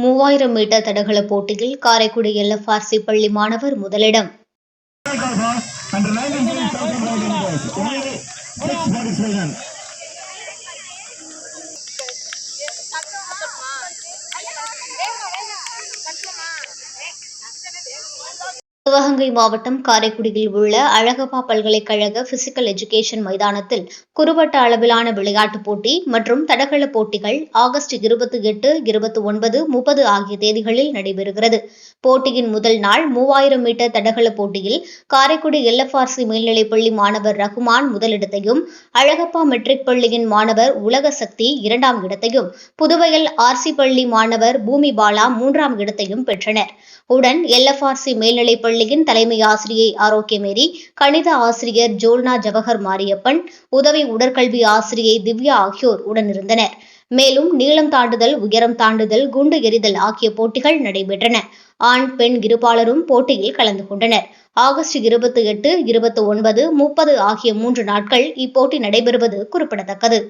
மூவாயிரம் மீட்டர் தடகள போட்டியில் காரைக்குடி எல்எஃப்ஆர்சி பள்ளி மாணவர் முதலிடம் சிவகங்கை மாவட்டம் காரைக்குடியில் உள்ள அழகப்பா பல்கலைக்கழக பிசிக்கல் எஜுகேஷன் மைதானத்தில் குறுவட்ட அளவிலான விளையாட்டுப் போட்டி மற்றும் தடகள போட்டிகள் ஆகஸ்ட் இருபத்தி எட்டு இருபத்தி ஒன்பது முப்பது ஆகிய தேதிகளில் நடைபெறுகிறது. போட்டியின் முதல் நாள் மூவாயிரம் மீட்டர் தடகள போட்டியில் காரைக்குடி எல்எஃப்ஆர்சி மேல்நிலைப் பள்ளி மாணவர் ரகுமான் முதலிடத்தையும் அழகப்பா மெட்ரிக் பள்ளியின் மாணவர் உலக சக்தி இரண்டாம் இடத்தையும் புதுவையில் ஆர்சி பள்ளி மாணவர் பூமி பாலா மூன்றாம் இடத்தையும் பெற்றனர். உடன் எல்எஃப்ஆர்சி மேல்நிலைப் பள்ளி பள்ளியின் தலைமை ஆசிரியை ஆரோக்கியமேரி கணித ஆசிரியர் ஜோல்னா ஜவஹர் மாரியப்பன் உதவி உடற்கல்வி ஆசிரியை திவ்யா ஆகியோர் உடனிருந்தனர். மேலும் நீளம் தாண்டுதல் உயரம் தாண்டுதல் குண்டு எறிதல் ஆகிய போட்டிகள் நடைபெற்றன. ஆண் பெண் இருபாலரும் போட்டியில் கலந்து கொண்டனர். ஆகஸ்ட் இருபத்தி எட்டு இருபத்தி ஒன்பது முப்பது ஆகிய மூன்று நாட்கள் இப்போட்டி நடைபெறுவது குறிப்பிடத்தக்கது.